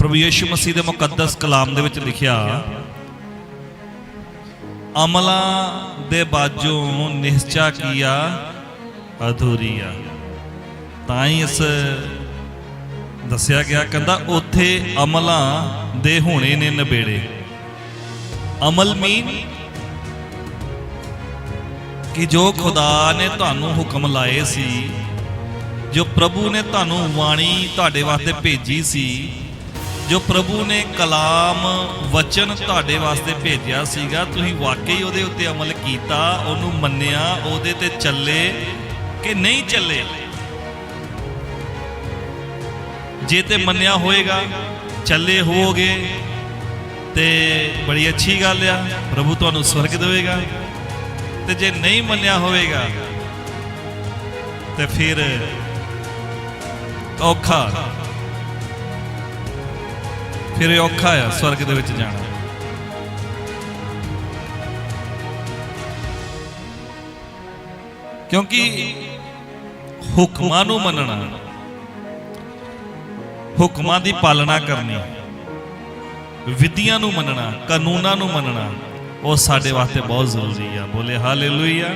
ਪ੍ਰਭੂ ਯੀਸ਼ੂ ਮਸੀਹ ਦੇ ਮੁਕੱਦਸ ਕਲਾਮ ਦੇ ਵਿੱਚ ਲਿਖਿਆ, ਅਮਲਾਂ ਦੇ ਬਾਝੋਂ ਨਿਹਚਾ ਕੀਆ ਅਧੂਰੀ ਆ ਤਾਂ ਹੀ ਇਸ ਦੱਸਿਆ ਗਿਆ, ਕਹਿੰਦਾ ਉੱਥੇ ਅਮਲਾਂ ਦੇ ਹੋਣੇ ਨੇ ਨਬੇੜੇ। ਅਮਲ ਮੀਨ ਕਿ ਜੋ ਖੁਦਾ ਨੇ ਤੁਹਾਨੂੰ ਹੁਕਮ ਲਾਏ ਸੀ, ਜੋ ਪ੍ਰਭੂ ਨੇ ਤੁਹਾਨੂੰ ਬਾਣੀ ਤੁਹਾਡੇ ਵਾਸਤੇ ਭੇਜੀ ਸੀ ਜੋ ਪ੍ਰਭੂ ਨੇ ਕਲਾਮ, ਵਚਨ ਤੁਹਾਡੇ ਵਾਸਤੇ ਭੇਜਿਆ ਸੀਗਾ, ਤੁਸੀਂ ਵਾਕਈ ਉਹਦੇ ਉੱਤੇ ਅਮਲ ਕੀਤਾ, ਉਹਨੂੰ ਮੰਨਿਆ, ਉਹਦੇ ਤੇ ਚੱਲੇ ਕਿ ਨਹੀਂ ਚੱਲੇ? ਜੇ ਤੇ ਮੰਨਿਆ ਹੋਏਗਾ, ਚੱਲੇ ਹੋਵੋਗੇ, ਤੇ ਬੜੀ ਅੱਛੀ ਗੱਲ ਆ, ਪ੍ਰਭੂ ਤੁਹਾਨੂੰ ਸਵਰਗ ਦੇਵੇਗਾ। ਤੇ ਜੇ ਨਹੀਂ ਮੰਨਿਆ ਹੋਵੇਗਾ, ਤੇ ਫਿਰ ਔਖਾ। ਫਿਰ ਇਹ ਔਖਾ ਆ, ਸਵਰਗ ਦੇ ਵਿੱਚ ਜਾਣਾ। ਕਿਉਂਕਿ ਹੁਕਮਾਂ ਨੂੰ ਮੰਨਣਾ, ਹੁਕਮਾਂ ਦੀ ਪਾਲਣਾ ਕਰਨੀ, ਵਿਧੀਆਂ ਨੂੰ ਮੰਨਣਾ, ਕਾਨੂੰਨਾਂ ਨੂੰ ਮੰਨਣਾ, ਉਹ ਸਾਡੇ ਵਾਸਤੇ ਬਹੁਤ ਜ਼ਰੂਰੀ ਆ। ਬੋਲੇ ਹਾਲੇਲੂਇਆ।